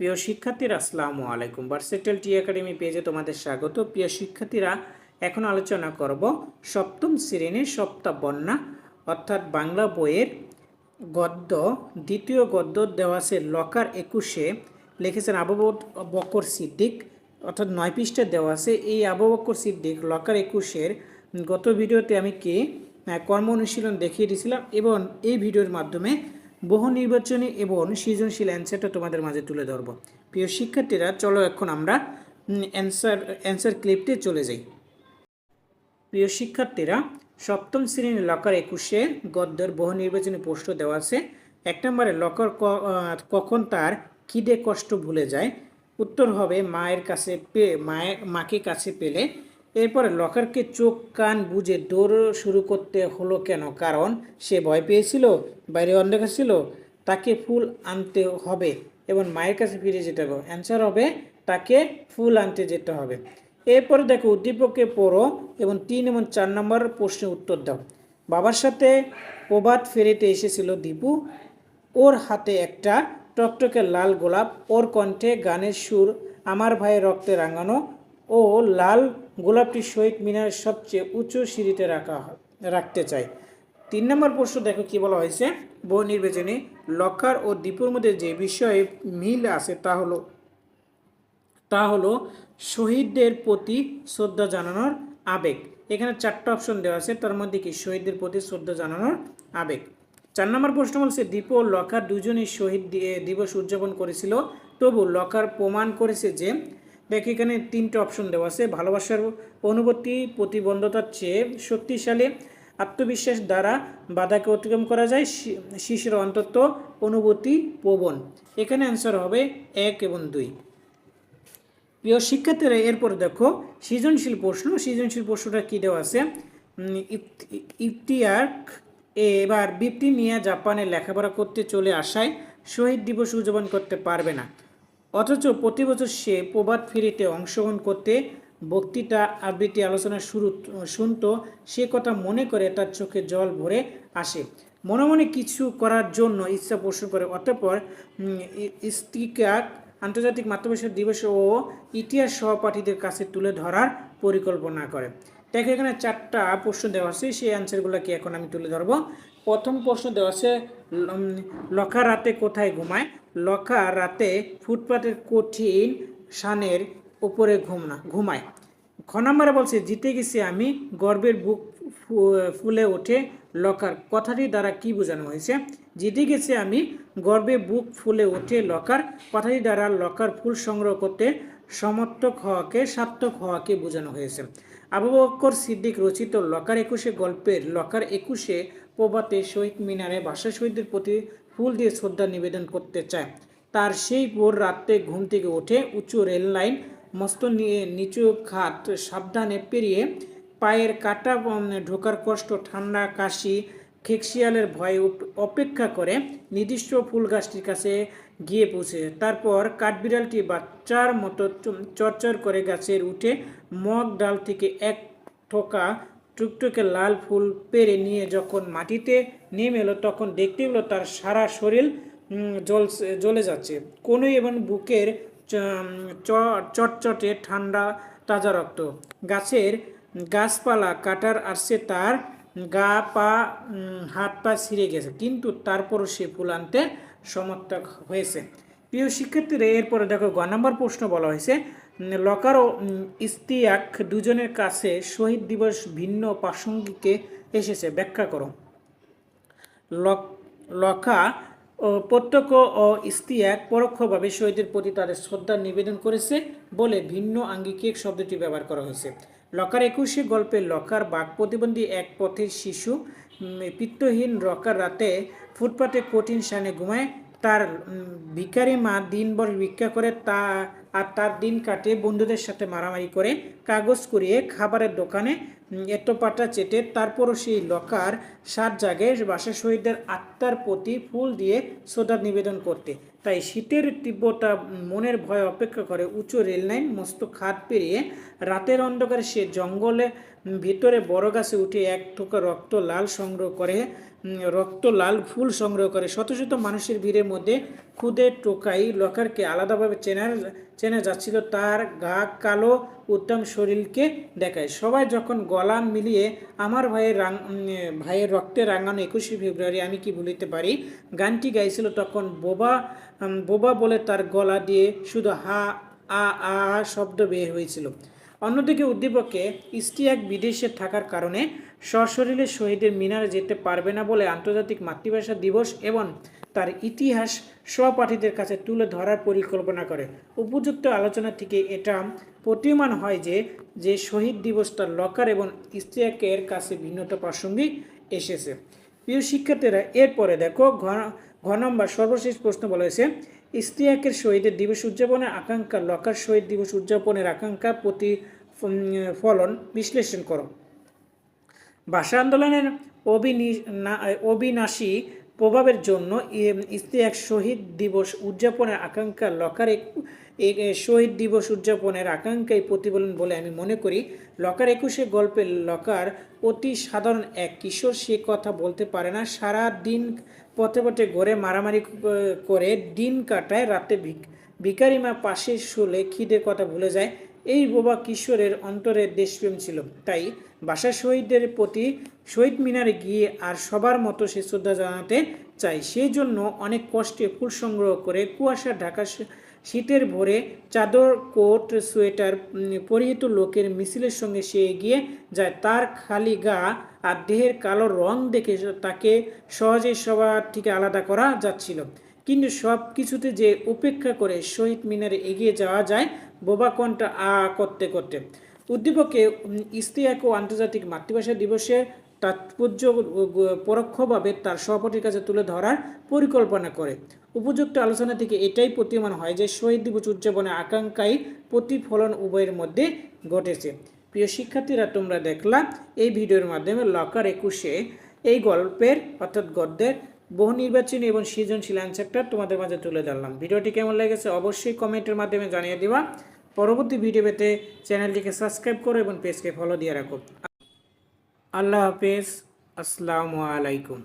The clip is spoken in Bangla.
প্রিয় শিক্ষার্থীরা, আসসালামু আলাইকুম। ভার্সেটাল টি একাডেমি পেজে তোমাদের স্বাগত। প্রিয় শিক্ষার্থীরা, এখন আলোচনা করব সপ্তম শ্রেণির সপ্তাহ বন্যা অর্থাৎ বাংলা বইয়ের গদ্য, দ্বিতীয় গদ্য দেওয়া আছে লকার একুশে। লিখেছেন আবু বকর সিদ্দিক, অর্থাৎ নয় পৃষ্ঠা দেওয়া আছে। এই আবু বকর সিদ্দিক লকার একুশের গত ভিডিওতে আমি কি কর্ম অনুশীলন দেখিয়ে দিয়েছিলাম এবং এই ভিডিওর মাধ্যমে বহু নির্বাচনী এবং সৃজনশীল অ্যান্সারটা তোমাদের মাঝে তুলে ধরব। প্রিয় শিক্ষার্থীরা, চলো এখন আমরা অ্যান্সার অ্যান্সার ক্লিপটে চলে যাই। প্রিয় শিক্ষার্থীরা, সপ্তম শ্রেণির লকার একুশে গদ্যের বহু নির্বাচনী প্রশ্ন দেওয়া আছে। এক নম্বরে লকার কখন তার খিদে কষ্ট ভুলে যায়? উত্তর হবে, মায়ের কাছে পে মায়ের মাকে কাছে পেলে এরপরে লকারকে চোখ, কান বুঝে দৌড় শুরু করতে হলো কেন? কারণ সে ভয় পেয়েছিল, বাইরে অন্ধকার ছিল, তাকে ফুল আনতে হবে এবং মায়ের কাছে ফিরে যেতে হবে। অ্যান্সার হবে, তাকে ফুল আনতে যেতে হবে। এরপরে দেখো উদ্দীপকে পড়ো এবং তিন এবং চার নম্বর প্রশ্নের উত্তর দাও। বাবার সাথে প্রবাদ ফেরিতে এসেছিল দীপু। ওর হাতে একটা টকটকে লাল গোলাপ, ওর কণ্ঠে গানের সুর, আমার ভাইয়ের রক্তে রাঙানো ও লাল গোলাপটি শহীদ মিনারের সবচেয়ে উঁচু সিঁড়িতে রাখা রাখতে চাই। তিন নম্বর প্রশ্ন দেখো কি বলা হয়েছে? বহু নির্বাচনে লক্ষার ও দীপুর মধ্যে যে বিষয়ে মিল আছে তা হলো তা হলো শহীদদের প্রতি শ্রদ্ধা জানানোর আবেগ। এখানে চারটা অপশন দেওয়া আছে, তার মধ্যে কি শহীদদের প্রতি শ্রদ্ধা জানানোর আবেগ? চার নম্বর প্রশ্ন বলছে দীপ ও লকার দুজনই শহীদ দিবস উদযাপন করেছিল, তবু লকার প্রমাণ করেছে যে দেখ, এখানে তিনটে অপশন দেওয়া আছে। ভালোবাসার অনুভূতি প্রতিবন্ধতার চেয়ে শক্তিশালী আত্মবিশ্বাস দ্বারা বাধাকে অতিক্রম করা যায়। শিশুর অন্তত অনুভূতি প্রবণ। এখানে অ্যান্সার হবে এক এবং দুই। প্রিয় শিক্ষার্থীরা, এরপর দেখো, সৃজনশীল প্রশ্ন। সৃজনশীল প্রশ্নটা কী দেওয়া আছে? ইফতিয়াক এবার বিপটি নিয়ে জাপানে লেখাপড়া করতে চলে আসায় শহীদ দিবস উদযাপন করতে পারবে না। অথচ প্রতি বছর সে প্রবাদ ফেরিতে অংশগ্রহণ করতে বক্তৃতা, আবৃত্তি, আলোচনা শুরু, শুনত। সে কথা মনে করে তার চোখে জল ভরে আসে। মনে মনে কিছু করার জন্য ইচ্ছা পোষণ করে। অতঃপর ইস্তিকাক, আন্তর্জাতিক মাতৃভাষা দিবস ও ইতিহাস সহপাঠীদের কাছে তুলে ধরার পরিকল্পনা করে। দেখো, এখানে চারটা প্রশ্ন দেওয়া আছে। সেই অ্যান্সারগুলোকে এখন আমি তুলে ধরবো? প্রথম প্রশ্ন দেওয়া আছে লখা রাতে কোথায় ঘুমায়? লখা রাতে ফুটপাতের কঠিন শানের উপরে ঘুম না ঘুমায়। খ বলছে, জিতে গেছি আমি, গর্বের বুক ফুলে ওঠে লকার কথাটি দ্বারা কি বোঝানো হয়েছে? জিতে গেছে আমি গর্বে বুক ফুলে ওঠে লকার কথাটি দ্বারা লকার ফুল সংগ্রহ করতে সমর্থক হওয়াকে, সার্থক হওয়াকে বোঝানো হয়েছে। আবু বক্কর সিদ্দিক রচিত লকার একুশে গল্পের লকার একুশে প্রভাতে শহীদ মিনারে ভাষা শহীদদের প্রতি ফুল দিয়ে শ্রদ্ধা নিবেদন করতে চায়। তার সেই ভোর রাত্রে ঘুম থেকে উঠে উঁচু রেল লাইন, মস্ত নি- নিচু খাত সাবধানে পেরিয়ে পায়ের কাটা ঢোকার কষ্ট, ঠান্ডা কাশি, খেকশিয়ালের ভয়ে অপেক্ষা করে নির্দিষ্ট ফুল গাছটির কাছে গিয়ে পৌঁছে তারপর কাঠবিড়ালটি বাচ্চার মতো চরচর করে গাছের উঠে মগ ডাল থেকে এক ঠোকা টুকটুকে লাল ফুল পেরে নিয়ে যখন মাটিতে নেমে এলো, তখন দেখতে পেল তার সারা শরীর জল জ্বলে যাচ্ছে। কোনো এবং বুকের চটচটে ঠান্ডা, তাজা রক্ত। গাছের গাছপালা কাটার আসছে তার গা, পা হাত, পা ছিঁড়ে গেছে। কিন্তু তারপরও সে ফুল আনতে সমর্থক হয়েছে। প্রিয় শিক্ষার্থীরা, এরপরে দেখো, গ নম্বর প্রশ্ন বলা হয়েছে লকার ও ইস্তিয়াক দুজনের কাছে শহীদ দিবস ভিন্ন প্রাসঙ্গিকে এসেছে, ব্যাখ্যা করো। লক- প্রত্যক্ষ ও ইস্তিয়াক পরোক্ষভাবে শহীদের প্রতি তাদের শ্রদ্ধা নিবেদন করেছে বলে ভিন্ন আঙ্গিকিক শব্দটি ব্যবহার করা হয়েছে। লকার একুশে গল্পে লকার বাক প্রতিবন্ধী এক পথের শিশু পিত্তহীন রকার রাতে ফুটপাতে কঠিন সানে ঘুমায়। তার ভিখারি মা দিনভর ভিক্ষা করে তা আর তার দিন কাটে বন্ধুদের সাথে মারামারি করে কাগজ কুড়িয়ে খাবারের দোকানে এত পাটা চেটে তারপরও সেই লকার সাত জায়গায় বাসা শহীদদের আত্মার প্রতি ফুল দিয়ে শ্রদ্ধা নিবেদন করতে। তাই শীতের তীব্রতা মনের ভয় অপেক্ষা করে উঁচু রেললাইন মস্ত খাত পেরিয়ে রাতের অন্ধকারে সে জঙ্গলে ভিতরে বড় গাছে উঠে এক ঠোকা রক্ত লাল সংগ্রহ করে রক্ত লাল ফুল সংগ্রহ করে। শত শত মানুষের ভিড়ের মধ্যে খুদে টোকাই লকারকে আলাদাভাবে চেনা চেনা যাচ্ছিল। তার গা কালো উত্তম শরীরকে দেখায়। সবাই যখন গলা মিলিয়ে আমার ভাইয়ের রাং ভাইয়ের রক্তে রাঙানো একুশে ফেব্রুয়ারি আমি কি ভুলিতে পারি? গানটি গাইছিল তখন বোবা বোবা বলে তার গলা দিয়ে শুধু হা, আ আ শব্দ বের হয়েছিল। অন্যদিকে উদ্দীপকে ইস্টিয়াক বিদেশে থাকার কারণে সশরীরে শহীদের মিনারে যেতে পারবে না বলে আন্তর্জাতিক মাতৃভাষা দিবস এবং তার ইতিহাস সহপাঠীদের কাছে তুলে ধরার পরিকল্পনা করে। উপযুক্ত আলোচনা থেকে এটা প্রতীয়মান হয় যে যে শহীদ দিবসটা লকার এবং ইস্তিয়াকের কাছে ভিন্নতা প্রাসঙ্গিক এসেছে। প্রিয় শিক্ষার্থীরা, এরপরে দেখো, ঘ নম্বর সর্বশেষ প্রশ্ন বলা হয়েছে ইস্তিয়াকের শহীদের দিবস উদযাপনের আকাঙ্ক্ষা, লকার শহীদ দিবস উদযাপনের আকাঙ্ক্ষা প্রতি ফলন বিশ্লেষণ করো। ভাষা আন্দোলনের অবিনাশী প্রভাবের জন্য ইস্তিয়াক শহীদ দিবস উদযাপনের আকাঙ্ক্ষা, লকার এক- এ- এ- শহীদ দিবস উদযাপনের আকাঙ্ক্ষাই প্রতিফলন বলে আমি মনে করি। লকার একুশে গল্পের লকার অতি সাধারণ এক কিশোর, সে কথা বলতে পারে না। সারা দিন পথে পথে ঘরে মারামারি করে দিন কাটায় রাতে ভিক ভিকারিমা পাশে শুলে খিদের কথা ভুলে যায়। এই বোবা কিশোরের অন্তরে দেশপ্রেম ছিল। তাই বাসা শহীদদের প্রতি শহীদ মিনারে গিয়ে আর সবার মতো সে শ্রদ্ধা জানাতে চাই। সেই জন্য অনেক কষ্টে ফুল সংগ্রহ করে কুয়াশা, ঢাকা শীতের ভোরে চাদর, কোট, সোয়েটার পরিহিত লোকের মিছিলের সঙ্গে সে এগিয়ে যায়। তার খালি গা আর দেহের কালো রং দেখে তাকে সহজেই সবার থেকে আলাদা করা যাচ্ছিল। কিন্তু সব কিছুতে যে উপেক্ষা করে শহীদ মিনারে এগিয়ে যাওয়া যায়, বোবা কণ্ঠা আ করতে করতে। উদ্দীপকে ইস্তিয়াক ও আন্তর্জাতিক মাতৃভাষা দিবসে তাৎপর্য পরোক্ষভাবে তার সহপাঠীর কাছে তুলে ধরার পরিকল্পনা করে। উপযুক্ত আলোচনা থেকে এটাই প্রতীয়মান হয় যে শহীদ দিবস উদযাপনের আকাঙ্ক্ষাই প্রতিফলন উভয়ের মধ্যে ঘটেছে। প্রিয় শিক্ষার্থীরা, তোমরা দেখলা, এই ভিডিওর মাধ্যমে লকার একুশে এই গল্পের, অর্থাৎ গদ্যের বহু নির্বাচনী এবং সৃজনশীল অ্যান্সারটা তোমাদের মাঝে তুলে ধরলাম। ভিডিওটি কেমন লেগেছে অবশ্যই কমেন্টের মাধ্যমে জানিয়ে দেওয়া পরবর্তী ভিডিও পেতে চ্যানেলটিকে সাবস্ক্রাইব করো এবং পেজকে ফলো দিয়ে রাখো। আল্লাহ হাফেজ। আসসালামু আলাইকুম।